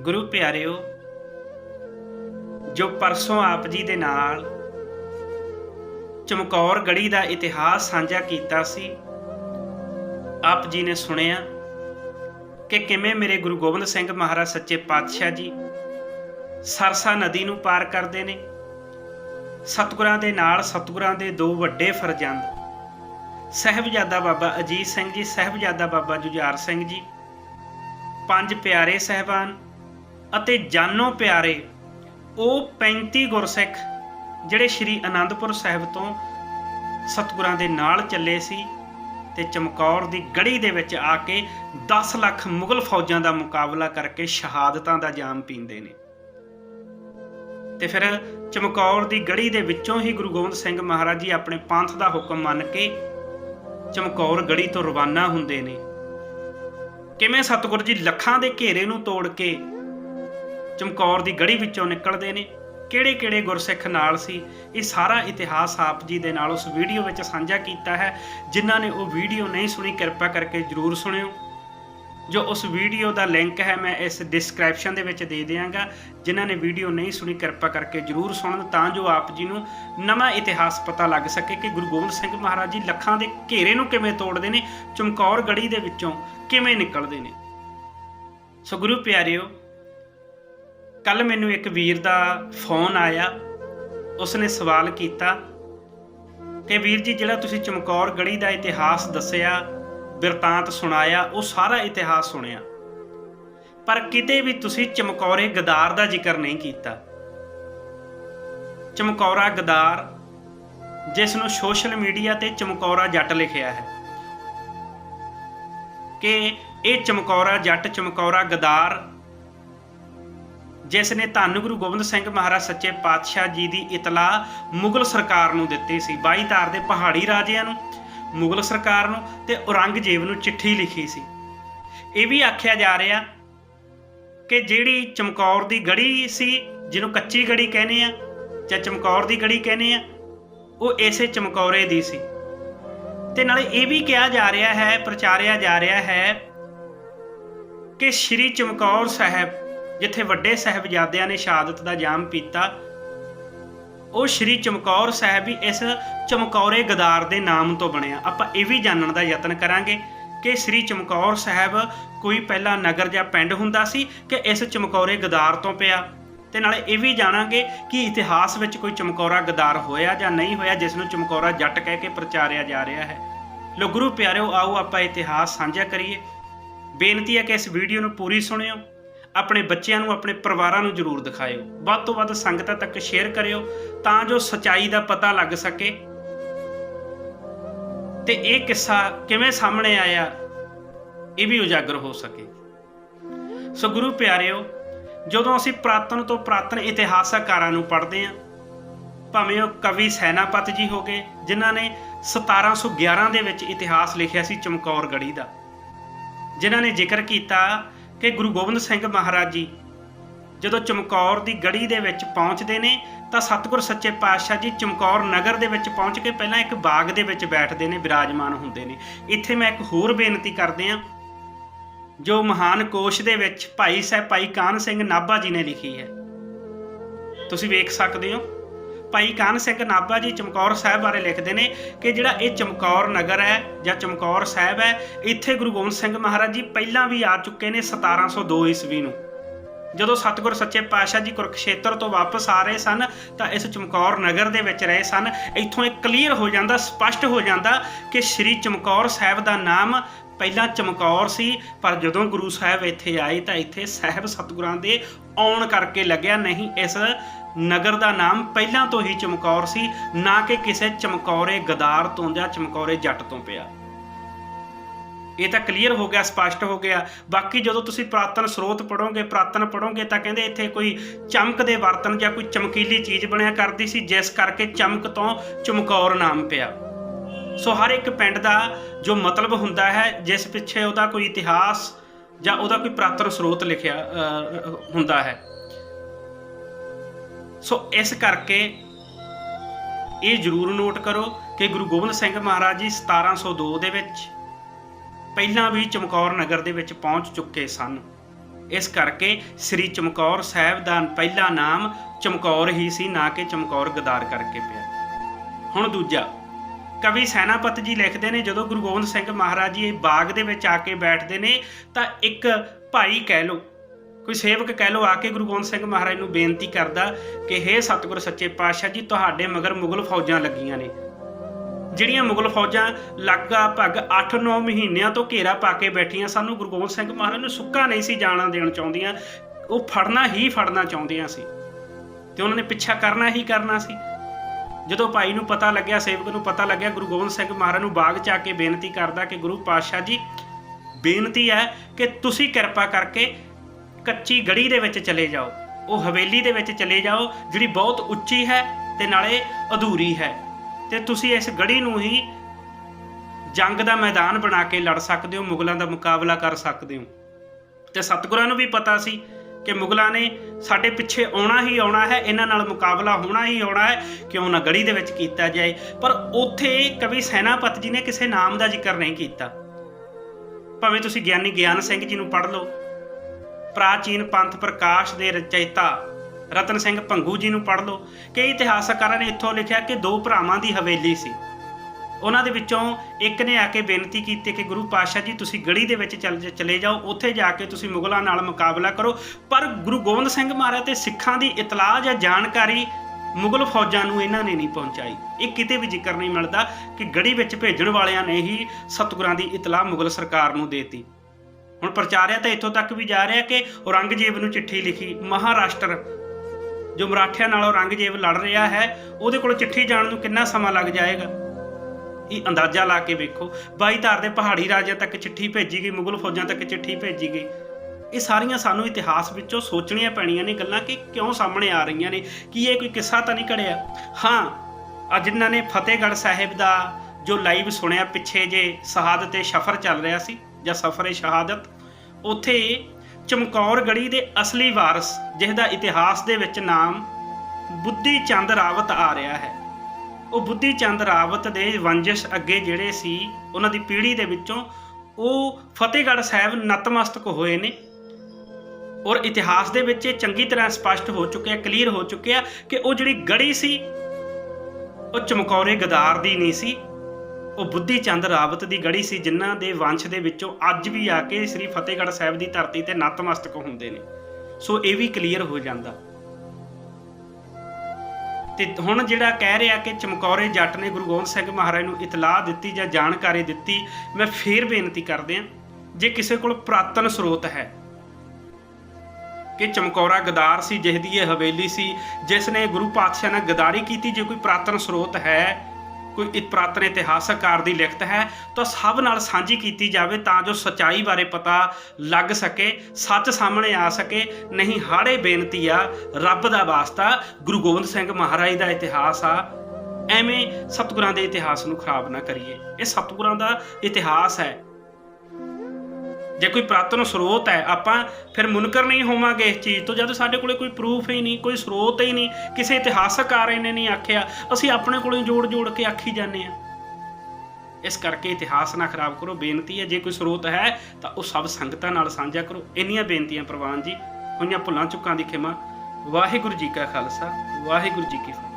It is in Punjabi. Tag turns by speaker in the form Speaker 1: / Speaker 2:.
Speaker 1: ਗੁਰੂ ਪਿਆਰਿਓ, ਜੋ ਪਰਸੋਂ ਆਪ ਜੀ ਦੇ ਨਾਲ ਚਮਕੌਰ ਗੜੀ ਦਾ ਇਤਿਹਾਸ ਸਾਂਝਾ ਕੀਤਾ ਸੀ, ਆਪ ਜੀ ਨੇ ਸੁਣਿਆ ਕਿ ਕਿਵੇਂ ਮੇਰੇ ਗੁਰੂ ਗੋਬਿੰਦ ਸਿੰਘ ਮਹਾਰਾਜ ਸੱਚੇ ਪਾਤਸ਼ਾਹ ਜੀ ਸਰਸਾ ਨਦੀ ਨੂੰ ਪਾਰ ਕਰਦੇ ਨੇ, ਸਤਿਗੁਰਾਂ ਦੇ ਨਾਲ ਸਤਿਗੁਰਾਂ ਦੇ ਦੋ ਵੱਡੇ ਫਰਜ਼ੰਦ, ਸਹਿਬਜ਼ਾਦਾ ਬਾਬਾ ਅਜੀਤ ਸਿੰਘ ਜੀ, ਸਹਿਬਜ਼ਾਦਾ ਬਾਬਾ ਜੁਝਾਰ ਸਿੰਘ ਜੀ, ਪੰਜ ਪਿਆਰੇ ਸਹਿਬਾਨ ਅਤੇ ਜਾਨੋ ਪਿਆਰੇ, ਉਹ 35 ਗੁਰਸਿੱਖ ਜਿਹੜੇ ਸ੍ਰੀ ਅਨੰਦਪੁਰ ਸਾਹਿਬ ਤੋਂ ਸਤਿਗੁਰਾਂ ਦੇ ਨਾਲ ਚੱਲੇ ਸੀ ਤੇ ਚਮਕੌਰ ਦੀ ਗੜੀ ਦੇ ਵਿੱਚ ਆ ਕੇ 10 ਲੱਖ ਮੁਗਲ ਫੌਜਾਂ ਦਾ ਮੁਕਾਬਲਾ ਕਰਕੇ ਸ਼ਹਾਦਤਾਂ ਦਾ ਜਾਮ ਪੀਂਦੇ ਨੇ। ਤੇ ਫਿਰ ਚਮਕੌਰ ਦੀ ਗੜੀ ਦੇ ਵਿੱਚੋਂ ਹੀ ਗੁਰੂ ਗੋਬਿੰਦ ਸਿੰਘ ਮਹਾਰਾਜ ਜੀ ਆਪਣੇ ਪੰਥ ਦਾ ਹੁਕਮ ਮੰਨ ਕੇ ਚਮਕੌਰ ਗੜੀ ਤੋਂ ਰਵਾਨਾ ਹੁੰਦੇ ਨੇ। ਕਿਵੇਂ ਸਤਿਗੁਰ ਜੀ ਲੱਖਾਂ ਦੇ ਘੇਰੇ ਨੂੰ ਤੋੜ ਕੇ ਚਮਕੌਰ ਦੀ ਗੜੀ ਵਿੱਚੋਂ ਨਿਕਲਦੇ ਨੇ। ਕਿਹੜੇ ਕਿਹੜੇ ਗੁਰਸਿੱਖ ਨਾਲ ਸੀ? ਇਹ ਸਾਰਾ ਇਤਿਹਾਸ ਆਪ ਜੀ ਦੇ ਨਾਲ ਉਸ ਵੀਡੀਓ ਵਿੱਚ ਸਾਂਝਾ ਕੀਤਾ ਹੈ। ਜਿਨ੍ਹਾਂ ਨੇ ਉਹ ਵੀਡੀਓ ਨਹੀਂ ਸੁਣੀ, ਕਿਰਪਾ ਕਰਕੇ ਜਰੂਰ ਸੁਣਿਓ। ਜੋ ਉਸ ਵੀਡੀਓ ਦਾ ਲਿੰਕ ਹੈ, ਮੈਂ ਇਸ ਡਿਸਕ੍ਰਿਪਸ਼ਨ ਦੇ ਵਿੱਚ ਦੇ ਦਿਆਂਗਾ। ਜਿਨ੍ਹਾਂ ਨੇ ਵੀਡੀਓ ਨਹੀਂ ਸੁਣੀ, ਕਿਰਪਾ ਕਰਕੇ ਜਰੂਰ ਸੁਣਨ ਤਾਂ ਜੋ ਆਪ ਜੀ ਨੂੰ ਨਵਾਂ ਇਤਿਹਾਸ ਪਤਾ ਲੱਗ ਸਕੇ ਕਿ ਗੁਰੂ ਗੋਬਿੰਦ ਸਿੰਘ ਮਹਾਰਾਜ ਜੀ ਲੱਖਾਂ ਦੇ ਘੇਰੇ ਨੂੰ ਕਿਵੇਂ ਤੋੜਦੇ ਨੇ, ਚਮਕੌਰ ਗੜੀ ਦੇ ਵਿੱਚੋਂ ਕਿਵੇਂ ਨਿਕਲਦੇ ਨੇ। ਸੋ ਗੁਰੂ ਪਿਆਰਿਓ ਕੱਲ ਮੈਨੂੰ ਇੱਕ ਵੀਰ ਦਾ ਫੋਨ ਆਇਆ। ਉਸਨੇ ਸਵਾਲ ਕੀਤਾ ਕਿ ਵੀਰ ਜੀ, ਜਿਹੜਾ ਤੁਸੀਂ ਚਮਕੌਰ ਗੜੀ ਦਾ ਇਤਿਹਾਸ ਦੱਸਿਆ, ਬਿਰਤਾਂਤ ਸੁਣਾਇਆ, ਉਹ ਸਾਰਾ ਇਤਿਹਾਸ ਸੁਣਿਆ। ਪਰ ਕਿਤੇ ਵੀ ਤੁਸੀਂ ਚਮਕੌਰੇ ਗਦਾਰ ਦਾ ਜ਼ਿਕਰ ਨਹੀਂ ਕੀਤਾ। ਚਮਕੌਰਾ ਗਦਾਰ, ਜਿਸ ਨੂੰ ਸੋਸ਼ਲ ਮੀਡੀਆ ਤੇ ਚਮਕੌਰਾ ਜੱਟ ਲਿਖਿਆ ਹੈ, ਕਿ ਇਹ ਚਮਕੌਰਾ ਜੱਟ, ਚਮਕੌਰਾ ਗਦਾਰ ਜਿਸ ਨੇ ਧੰਨ ਗੁਰੂ ਗੋਬਿੰਦ ਸਿੰਘ ਮਹਾਰਾਜ ਸੱਚੇ ਪਾਤਸ਼ਾਹ ਜੀ ਦੀ ਇਤਲਾਹ ਮੁਗਲ ਸਰਕਾਰ ਨੂੰ ਦਿੱਤੀ ਸੀ 22 ਤਾਰ ਦੇ ਪਹਾੜੀ ਰਾਜਿਆਂ ਨੂੰ, ਮੁਗਲ ਸਰਕਾਰ ਨੂੰ ਤੇ ਔਰੰਗਜ਼ੇਬ ਨੂੰ ਚਿੱਠੀ ਲਿਖੀ ਸੀ। ਇਹ ਵੀ ਆਖਿਆ ਜਾ ਰਿਹਾ ਕਿ ਜਿਹੜੀ ਚਮਕੌਰ ਦੀ ਗੜੀ ਸੀ, ਜਿਹਨੂੰ ਕੱਚੀ ਗੜੀ ਕਹਿੰਦੇ ਆ ਜਾਂ ਚਮਕੌਰ ਦੀ ਗੜੀ ਕਹਿੰਦੇ ਆ, ਉਹ ਇਸੇ ਚਮਕੌਰੇ ਦੀ ਸੀ। ਤੇ ਨਾਲੇ ਇਹ ਵੀ ਕਿਹਾ ਜਾ ਰਿਹਾ ਹੈ, ਪ੍ਰਚਾਰਿਆ ਜਾ ਰਿਹਾ ਹੈ ਕਿ ਸ਼੍ਰੀ ਚਮਕੌਰ ਸਾਹਿਬ ਜਿੱਥੇ ਵੱਡੇ ਸਾਹਿਬਜ਼ਾਦਿਆਂ ਨੇ ਸ਼ਹਾਦਤ ਦਾ ਜਾਮ ਪੀਤਾ, ਉਹ ਸ਼੍ਰੀ ਚਮਕੌਰ ਸਾਹਿਬ ਵੀ ਇਸ ਚਮਕੌਰੇ ਗਦਾਰ ਦੇ ਨਾਮ ਤੋਂ ਬਣਿਆ। ਆਪਾਂ ਇਹ ਵੀ ਜਾਣਨ ਦਾ ਯਤਨ ਕਰਾਂਗੇ ਕਿ ਸ਼੍ਰੀ ਚਮਕੌਰ ਸਾਹਿਬ ਕੋਈ ਪਹਿਲਾ ਨਗਰ ਜਾਂ ਪਿੰਡ ਹੁੰਦਾ ਸੀ ਕਿ ਇਸ ਚਮਕੌਰੇ ਗਦਾਰ ਤੋਂ ਪਿਆ? ਤੇ ਨਾਲੇ ਇਹ ਵੀ ਜਾਣਾਂਗੇ ਕਿ ਇਤਿਹਾਸ ਵਿੱਚ ਕੋਈ ਚਮਕੌਰਾ ਗਦਾਰ ਹੋਇਆ ਜਾਂ ਨਹੀਂ ਹੋਇਆ, ਜਿਸ ਨੂੰ ਚਮਕੌਰਾ ਜੱਟ ਕਹਿ ਕੇ ਪ੍ਰਚਾਰਿਆ ਜਾ ਰਿਹਾ ਹੈ। ਲੋ ਗੁਰੂ ਪਿਆਰਿਓ, ਆਓ ਆਪਾਂ ਇਤਿਹਾਸ ਸਾਂਝਾ ਕਰੀਏ। ਬੇਨਤੀ ਹੈ ਕਿ ਇਸ ਵੀਡੀਓ ਨੂੰ ਪੂਰੀ ਸੁਣਿਓ। ਆਪਣੇ ਬੱਚਿਆਂ ਨੂੰ, ਆਪਣੇ ਪਰਿਵਾਰਾਂ ਨੂੰ ਜਰੂਰ ਦਿਖਾਇਓ। ਵੱਧ ਤੋਂ ਵੱਧ ਸੰਗਤਾਂ ਤੱਕ ਸ਼ੇਅਰ ਕਰਿਓ ਤਾਂ ਜੋ ਸਚਾਈ ਦਾ ਪਤਾ ਲੱਗ ਸਕੇ। ਤੇ ਇਹ ਕਿੱਸਾ ਕਿਵੇਂ ਸਾਹਮਣੇ ਆਇਆ, ਇਹ ਵੀ ਉਜਾਗਰ ਹੋ ਸਕੇ। ਸੋ ਗੁਰੂ ਪਿਆਰਿਓ, ਜਦੋਂ ਅਸੀਂ ਪ੍ਰਾਤਨ ਤੋਂ ਪ੍ਰਾਤਨ ਇਤਿਹਾਸਕਾਰਾਂ ਨੂੰ ਪੜ੍ਹਦੇ ਹਾਂ, ਭਾਵੇਂ ਉਹ ਕਵੀ ਸੈਨਾਪਤ ਜੀ ਹੋ ਗਏ, ਜਿਨ੍ਹਾਂ ਨੇ 1711 ਦੇ ਵਿੱਚ ਇਤਿਹਾਸ ਲਿਖਿਆ ਸੀ ਚਮਕੌਰ ਗੜੀ ਦਾ, ਜਿਨ੍ਹਾਂ ਨੇ ਜ਼ਿਕਰ ਕੀਤਾ ਕਿ ਗੁਰੂ ਗੋਬਿੰਦ ਸਿੰਘ ਮਹਾਰਾਜ ਜੀ ਜਦੋਂ ਚਮਕੌਰ ਦੀ ਗੜੀ ਦੇ ਵਿੱਚ ਪਹੁੰਚਦੇ ਨੇ, ਤਾਂ ਸਤਿਗੁਰ ਸੱਚੇ ਪਾਤਸ਼ਾਹ ਜੀ ਚਮਕੌਰ ਨਗਰ ਦੇ ਵਿੱਚ ਪਹੁੰਚ ਕੇ ਪਹਿਲਾਂ ਇੱਕ ਬਾਗ ਦੇ ਵਿੱਚ ਬੈਠਦੇ ਨੇ, ਬਿਰਾਜਮਾਨ ਹੁੰਦੇ ਨੇ। ਇੱਥੇ ਮੈਂ ਇੱਕ ਹੋਰ ਬੇਨਤੀ ਕਰਦੇ ਹਾਂ, ਜੋ ਮਹਾਨ ਕੋਸ਼ ਦੇ ਵਿੱਚ ਭਾਈ ਸਾਹਿਬ ਭਾਈ ਕਾਨ ਸਿੰਘ ਨਾਭਾ ਜੀ ਨੇ ਲਿਖੀ ਹੈ। ਤੁਸੀਂ ਵੇਖ ਸਕਦੇ ਹੋ। ਭਾਈ ਕਾਨ ਸਿੰਘ ਨਾਭਾ ਜੀ ਚਮਕੌਰ ਸਾਹਿਬ ਬਾਰੇ ਲਿਖਦੇ ਨੇ ਕਿ ਜਿਹੜਾ ਇਹ ਚਮਕੌਰ ਨਗਰ ਹੈ ਜਾਂ ਚਮਕੌਰ ਸਾਹਿਬ ਹੈ, ਇੱਥੇ ਗੁਰੂ ਗੋਬਿੰਦ ਸਿੰਘ ਮਹਾਰਾਜ ਜੀ ਪਹਿਲਾਂ ਵੀ ਆ ਚੁੱਕੇ ਨੇ 1702 ਈਸਵੀ ਨੂੰ। ਜਦੋਂ ਸਤਿਗੁਰ ਸੱਚੇ ਪਾਤਸ਼ਾਹ ਜੀ ਕੁਰਕਸ਼ੇਤਰ ਤੋਂ ਵਾਪਸ ਆ ਰਹੇ ਸਨ, ਤਾਂ ਇਸ ਚਮਕੌਰ ਨਗਰ ਦੇ ਵਿੱਚ ਰਹੇ ਸਨ। ਇੱਥੋਂ ਇਹ ਕਲੀਅਰ ਹੋ ਜਾਂਦਾ, ਸਪਸ਼ਟ ਹੋ ਜਾਂਦਾ ਕਿ ਸ੍ਰੀ ਚਮਕੌਰ ਸਾਹਿਬ ਦਾ ਨਾਮ ਪਹਿਲਾਂ ਚਮਕੌਰ ਸੀ, ਪਰ ਜਦੋਂ ਗੁਰੂ ਸਾਹਿਬ ਇੱਥੇ ਆਏ ਤਾਂ ਇੱਥੇ ਸਾਹਿਬ ਸਤਿਗੁਰਾਂ ਦੇ ਆਉਣ ਕਰਕੇ ਲੱਗਿਆ, ਨਹੀਂ ਇਸ ਨਗਰ ਦਾ ਨਾਮ ਪਹਿਲਾਂ ਤੋਂ ਹੀ ਚਮਕੌਰ ਸੀ, ਨਾ ਕਿ ਕਿਸੇ ਚਮਕੌਰੇ ਗਦਾਰ ਤੋਂ ਜਾਂ ਚਮਕੌਰੇ ਜੱਟ ਤੋਂ ਪਿਆ। ਇਹ ਤਾਂ ਕਲੀਅਰ ਹੋ ਗਿਆ, ਸਪਸ਼ਟ ਹੋ ਗਿਆ। ਬਾਕੀ ਜਦੋਂ ਤੁਸੀਂ ਪ੍ਰਾਤਨ ਸਰੋਤ ਪੜੋਗੇ ਪ੍ਰਾਤਨ ਪੜੋਗੇ ਤਾਂ ਕਹਿੰਦੇ ਇੱਥੇ ਕੋਈ ਚਮਕ ਦੇ ਵਰਤਨ ਜਾਂ ਕੋਈ ਚਮਕੀਲੀ ਚੀਜ਼ ਬਣਿਆ ਕਰਦੀ ਸੀ, ਜਿਸ ਕਰਕੇ ਚਮਕ ਤੋਂ ਚਮਕੌਰ ਨਾਮ ਪਿਆ। ਸੋ ਹਰ ਇੱਕ ਪਿੰਡ ਦਾ ਜੋ ਮਤਲਬ ਹੁੰਦਾ ਹੈ, ਜਿਸ ਪਿੱਛੇ ਉਹਦਾ ਕੋਈ ਇਤਿਹਾਸ ਜਾਂ ਉਹਦਾ ਕੋਈ ਪ੍ਰਾਤਨ ਸਰੋਤ ਲਿਖਿਆ ਹੁੰਦਾ ਹੈ। ਸੋ ਇਸ ਕਰਕੇ ਇਹ ਜ਼ਰੂਰ ਨੋਟ ਕਰੋ ਕਿ ਗੁਰੂ ਗੋਬਿੰਦ ਸਿੰਘ ਮਹਾਰਾਜ ਜੀ 1702 ਦੇ ਵਿੱਚ ਪਹਿਲਾਂ ਵੀ ਚਮਕੌਰ ਨਗਰ ਦੇ ਵਿੱਚ ਪਹੁੰਚ ਚੁੱਕੇ ਸਨ। ਇਸ ਕਰਕੇ ਸ੍ਰੀ ਚਮਕੌਰ ਸਾਹਿਬ ਦਾ ਪਹਿਲਾ ਨਾਮ ਚਮਕੌਰ ਹੀ ਸੀ, ਨਾ ਕਿ ਚਮਕੌਰ ਗਦਾਰ ਕਰਕੇ ਪਿਆ। ਹੁਣ ਦੂਜਾ, ਕਵੀ ਸੈਨਾਪਤ ਜੀ ਲਿਖਦੇ ਨੇ, ਜਦੋਂ ਗੁਰੂ ਗੋਬਿੰਦ ਸਿੰਘ ਮਹਾਰਾਜ ਜੀ ਇਹ ਬਾਗ ਦੇ ਵਿੱਚ ਆ ਕੇ ਬੈਠਦੇ ਨੇ, ਤਾਂ ਇੱਕ ਭਾਈ ਕਹਿ ਲੋ ਕੋਈ ਸੇਵਕ ਕਹਿ ਲੋ ਆ ਕੇ ਗੁਰੂ ਗੋਬਿੰਦ ਸਿੰਘ ਮਹਾਰਾਜ ਨੂੰ ਬੇਨਤੀ ਕਰਦਾ ਕਿ ਹੇ ਸਤਿਗੁਰ ਸੱਚੇ ਪਾਤਸ਼ਾਹ ਜੀ, ਤੁਹਾਡੇ ਮਗਰ ਮੁਗਲ ਫੌਜਾਂ ਲੱਗੀਆਂ ਨੇ। ਜਿਹੜੀਆਂ ਮੁਗਲ ਫੌਜਾਂ ਲਗਭਗ ਭਗ 8-9 ਮਹੀਨਿਆਂ ਤੋਂ ਘੇਰਾ ਪਾ ਕੇ ਬੈਠੀਆਂ, ਸਾਨੂੰ ਗੁਰੂ ਗੋਬਿੰਦ ਸਿੰਘ ਮਹਾਰਾਜ ਨੂੰ ਸੁੱਕਾ ਨਹੀਂ ਸੀ ਜਾਣਾ ਦੇਣ ਚਾਹੁੰਦੀਆਂ, ਉਹ ਫੜਨਾ ਹੀ ਫੜਨਾ ਚਾਹੁੰਦੀਆਂ ਸੀ। ਤੇ ਉਹਨਾਂ ਨੇ ਪਿੱਛਾ ਕਰਨਾ ਹੀ ਕਰਨਾ ਸੀ। ਜਦੋਂ ਭਾਈ ਨੂੰ ਪਤਾ ਲੱਗਿਆ, ਸੇਵਕ ਨੂੰ ਪਤਾ ਲੱਗਿਆ, ਗੁਰੂ ਗੋਬਿੰਦ ਸਿੰਘ ਮਹਾਰਾਜ ਨੂੰ ਬਾਗ 'ਚ ਆ ਕੇ ਬੇਨਤੀ ਕਰਦਾ ਕਿ ਗੁਰੂ ਪਾਤਸ਼ਾਹ ਜੀ, ਬੇਨਤੀ ਹੈ ਕਿ ਤੁਸੀਂ ਕਿਰਪਾ ਕਰਕੇ ਕੱਚੀ ਗੜੀ ਦੇ ਵਿੱਚ ਚਲੇ ਜਾਓ। ਉਹ ਹਵੇਲੀ ਦੇ ਵਿੱਚ ਚਲੇ ਜਾਓ, ਜਿਹੜੀ ਬਹੁਤ ਉੱਚੀ ਹੈ ਤੇ ਨਾਲੇ ਅਧੂਰੀ ਹੈ। ਤੇ ਤੁਸੀਂ ਇਸ ਗੜੀ ਨੂੰ ਹੀ ਜੰਗ ਦਾ ਮੈਦਾਨ ਬਣਾ ਕੇ ਲੜ ਸਕਦੇ ਹੋ, ਮੁਗਲਾਂ ਦਾ ਮੁਕਾਬਲਾ ਕਰ ਸਕਦੇ ਹੋ। ਤੇ ਸਤਿਗੁਰਾਂ ਨੂੰ ਵੀ ਪਤਾ ਸੀ ਕਿ ਮੁਗਲਾਂ ਨੇ ਸਾਡੇ ਪਿੱਛੇ ਆਉਣਾ ਹੀ ਆਉਣਾ ਹੈ, ਇਹਨਾਂ ਨਾਲ ਮੁਕਾਬਲਾ ਹੋਣਾ ਹੀ ਹੋਣਾ ਹੈ, ਕਿਉਂ ਨਾ ਗੜੀ ਦੇ ਵਿੱਚ ਕੀਤਾ ਜਾਏ। ਪਰ ਉੱਥੇ ਕਵੀ ਸੈਨਾਪਤ ਜੀ ਨੇ ਕਿਸੇ ਨਾਮ ਦਾ ਜ਼ਿਕਰ ਨਹੀਂ ਕੀਤਾ। ਭਾਵੇਂ ਤੁਸੀਂ ਗਿਆਨੀ ਗਿਆਨ ਸਿੰਘ ਜੀ ਨੂੰ ਪੜ੍ਹ ਲਓ ਪ੍ਰਾਚੀਨ ਪੰਥ ਪ੍ਰਕਾਸ਼ ਦੇ ਰਚయిਤਾ ਰਤਨ ਸਿੰਘ ਭੰਗੂ ਜੀ ਨੂੰ ਪੜ੍ਹ ਲਓ। ਕਈ ਇਤਿਹਾਸਕਾਰਾਂ ਨੇ ਇੱਥੋਂ ਲਿਖਿਆ ਕਿ ਦੋ ਭਰਾਵਾਂ ਦੀ ਹਵੇਲੀ ਸੀ। ਉਹਨਾਂ ਦੇ ਵਿੱਚੋਂ ਇੱਕ ਨੇ ਆ ਕੇ ਬੇਨਤੀ ਕੀਤੀ ਕਿ ਗੁਰੂ ਪਾਤਸ਼ਾਹ ਜੀ, ਤੁਸੀਂ ਗੜੀ ਦੇ ਵਿੱਚ ਚੱਲ ਚਲੇ ਜਾਓ। ਉੱਥੇ ਜਾ ਕੇ ਤੁਸੀਂ ਮੁਗਲਾਂ ਨਾਲ ਮੁਕਾਬਲਾ ਕਰੋ। ਪਰ ਗੁਰੂ ਗੋਬਿੰਦ ਸਿੰਘ ਮਹਾਰਾਜ ਤੇ ਸਿੱਖਾਂ ਦੀ ਇਤਲਾਹ ਜਾਂ ਜਾਣਕਾਰੀ ਮੁਗਲ ਫੌਜਾਂ ਨੂੰ ਇਹਨਾਂ ਨੇ ਨਹੀਂ ਪਹੁੰਚਾਈ। ਇਹ ਕਿਤੇ ਵੀ ਜ਼ਿਕਰ ਨਹੀਂ ਮਿਲਦਾ ਕਿ ਗੜੀ ਵਿੱਚ ਭੇਜਣ ਵਾਲਿਆਂ ਨੇ ਹੀ ਸਤਿਗੁਰਾਂ ਦੀ ਇਤਲਾਹ ਮੁਗਲ ਸਰਕਾਰ ਨੂੰ ਦੇਤੀ। ਹੁਣ ਪ੍ਰਚਾਰਿਆ ਤਾਂ ਇੱਥੋਂ ਤੱਕ ਵੀ ਜਾ ਰਿਹਾ ਕਿ ਔਰੰਗਜ਼ੇਬ ਨੂੰ ਚਿੱਠੀ ਲਿਖੀ ਮਹਾਰਾਸ਼ਟਰ। ਜੋ ਮਰਾਠਿਆਂ ਨਾਲ ਔਰੰਗਜ਼ੇਬ ਲੜ ਰਿਹਾ ਹੈ, ਉਹਦੇ ਕੋਲ ਚਿੱਠੀ ਜਾਣ ਨੂੰ ਕਿੰਨਾ ਸਮਾਂ ਲੱਗ ਜਾਏਗਾ? ਇਹ ਅੰਦਾਜ਼ਾ ਲਾ ਕੇ ਵੇਖੋ। ਬਾਈ ਧਾਰ ਦੇ ਪਹਾੜੀ ਰਾਜਿਆਂ ਤੱਕ ਚਿੱਠੀ ਭੇਜੀ ਗਈ, ਮੁਗਲ ਫੌਜਾਂ ਤੱਕ ਚਿੱਠੀ ਭੇਜੀ ਗਈ। ਇਹ ਸਾਰੀਆਂ ਸਾਨੂੰ ਇਤਿਹਾਸ ਵਿੱਚੋਂ ਸੋਚਣੀਆਂ ਪੈਣੀਆਂ ਨੇ ਗੱਲਾਂ ਕਿ ਕਿਉਂ ਸਾਹਮਣੇ ਆ ਰਹੀਆਂ ਨੇ? ਕੀ ਇਹ ਕੋਈ ਕਿੱਸਾ ਤਾਂ ਨਹੀਂ ਘੜਿਆ ਹਾਂ ਆ ਜਿਨ੍ਹਾਂ ਨੇ ਫਤਿਹਗੜ੍ਹ ਸਾਹਿਬ ਦਾ ਜੋ ਲਾਈਵ ਸੁਣਿਆ ਪਿੱਛੇ ਜੇ ਸ਼ਹਾਦਤ ਤੇ ਸਫ਼ਰ ਚੱਲ ਰਿਹਾ ਸੀ ਜਾਂ ਸਫ਼ਰ-ਏ ਸ਼ਹਾਦਤ, ਉੱਥੇ ਚਮਕੌਰ ਗੜੀ ਦੇ ਅਸਲੀ ਵਾਰਸ ਜਿਸ ਦਾ ਇਤਿਹਾਸ ਦੇ ਵਿੱਚ ਨਾਮ ਬੁੱਧੀ ਚੰਦ ਰਾਵਤ ਆ ਰਿਹਾ ਹੈ। ਉਹ ਬੁੱਧੀ ਚੰਦ ਰਾਵਤ ਦੇ ਵੰਜਸ ਅੱਗੇ ਜਿਹੜੇ ਸੀ, ਉਹਨਾਂ ਦੀ ਪੀੜ੍ਹੀ ਦੇ ਵਿੱਚੋਂ ਉਹ ਫਤਿਹਗੜ੍ਹ ਸਾਹਿਬ ਨਤਮਸਤਕ ਹੋਏ ਨੇ। ਔਰ ਇਤਿਹਾਸ ਦੇ ਵਿੱਚ ਇਹ ਚੰਗੀ ਤਰ੍ਹਾਂ ਸਪਸ਼ਟ ਹੋ ਚੁੱਕਿਆ, ਕਲੀਅਰ ਹੋ ਚੁੱਕਿਆ ਕਿ ਉਹ ਜਿਹੜੀ ਗੜੀ ਸੀ, ਉਹ ਚਮਕੌਰੇ ਗਦਾਰ ਦੀ ਨਹੀਂ ਸੀ। ਉਹ ਬੁੱਧੀ ਚੰਦ ਰਾਵਤ ਦੀ ਗੜੀ ਸੀ, ਜਿਨ੍ਹਾਂ ਦੇ ਵੰਸ਼ ਦੇ ਵਿੱਚੋਂ ਅੱਜ ਵੀ ਆ ਕੇ ਸ੍ਰੀ ਫਤਿਹਗੜ੍ਹ ਸਾਹਿਬ ਦੀ ਧਰਤੀ ਤੇ ਨਤਮਸਤਕ ਹੁੰਦੇ ਨੇ। ਸੋ ਇਹ ਵੀ ਕਲੀਅਰ ਹੋ ਜਾਂਦਾ। ਤੇ ਹੁਣ ਜਿਹੜਾ ਕਹਿ ਰਿਹਾ ਕਿ ਚਮਕੌਰੇ ਜੱਟ ਨੇ ਗੁਰੂ ਗੋਬਿੰਦ ਸਿੰਘ ਮਹਾਰਾਜ ਨੂੰ ਇਤਲਾਹ ਦਿੱਤੀ ਜਾਂ ਜਾਣਕਾਰੀ ਦਿੱਤੀ, ਮੈਂ ਫੇਰ ਬੇਨਤੀ ਕਰਦੇ ਹਾਂ, ਜੇ ਕਿਸੇ ਕੋਲ ਪ੍ਰਾਤਨ ਸਰੋਤ ਹੈ ਕਿ ਚਮਕੌਰਾ ਗਦਾਰ ਸੀ ਜਿਸ ਦੀ ਇਹ ਹਵੇਲੀ ਸੀ, ਜਿਸ ਨੇ ਗੁਰੂ ਪਾਤਸ਼ਾਹ ਨਾਲ ਗਦਾਰੀ ਕੀਤੀ, ਜੇ ਕੋਈ ਪ੍ਰਾਤਨ ਸਰੋਤ ਹੈ ਕੋਈ ਇਤ ਪ੍ਰਾਤਨ ਇਤਿਹਾਸਕਾਰ ਦੀ ਲਿਖਤ ਹੈ, ਤਾਂ ਸਭ ਨਾਲ ਸਾਂਝੀ ਕੀਤੀ ਜਾਵੇ ਤਾਂ ਜੋ ਸਚਾਈ ਬਾਰੇ ਪਤਾ ਲੱਗ ਸਕੇ, ਸੱਚ ਸਾਹਮਣੇ ਆ ਸਕੇ, ਨਹੀਂ ਹਾੜੇ ਬੇਨਤੀ ਆ, ਰੱਬ ਦਾ ਵਾਸਤਾ, ਗੁਰੂ ਗੋਬਿੰਦ ਸਿੰਘ ਮਹਾਰਾਜ ਦਾ ਇਤਿਹਾਸ ਆ। ਐਵੇਂ ਸਤਿਗੁਰਾਂ ਦੇ ਇਤਿਹਾਸ ਨੂੰ ਖਰਾਬ ਨਾ ਕਰੀਏ। ਇਹ ਸਤਿਗੁਰਾਂ ਦਾ ਇਤਿਹਾਸ ਹੈ। ਜੇ ਕੋਈ ਪ੍ਰਾਤਨ ਸਰੋਤ ਹੈ, ਆਪਾਂ ਫਿਰ ਮੁਨਕਰ ਨਹੀਂ ਹੋਵਾਂਗੇ। ਇਸ ਚੀਜ਼ ਤੋਂ ਜਦ ਸਾਡੇ ਕੋਲੇ ਕੋਈ ਪ੍ਰੂਫ ਹੀ ਨਹੀਂ, ਕੋਈ ਸਰੋਤ ਹੀ ਨਹੀਂ, ਕਿਸੇ ਇਤਿਹਾਸਕਾਰ ਨੇ ਨਹੀਂ ਆਖਿਆ, ਅਸੀਂ ਆਪਣੇ ਕੋਲੋਂ ਜੋੜ ਜੋੜ ਕੇ ਆਖੀ ਜਾਂਦੇ ਆ ਇਸ ਕਰਕੇ ਇਤਿਹਾਸ ਨਾ ਖਰਾਬ ਕਰੋ, ਬੇਨਤੀ ਹੈ ਜੇ ਕੋਈ ਸਰੋਤ ਹੈ, ਤਾਂ ਉਹ ਸਭ ਸੰਗਤਾਂ ਨਾਲ ਸਾਂਝਾ ਕਰੋ। ਇੰਨੀਆਂ ਬੇਨਤੀਆਂ ਪ੍ਰਵਾਨ ਜੀ, ਹੋਈਆਂ ਭੁੱਲਾਂ ਚੁੱਕਾਂ ਦੀ ਖਿਮਾ। ਵਾਹਿਗੁਰੂ ਜੀ ਕਾ ਖਾਲਸਾ, ਵਾਹਿਗੁਰੂ ਜੀ ਕੀ ਫਤਿਹ।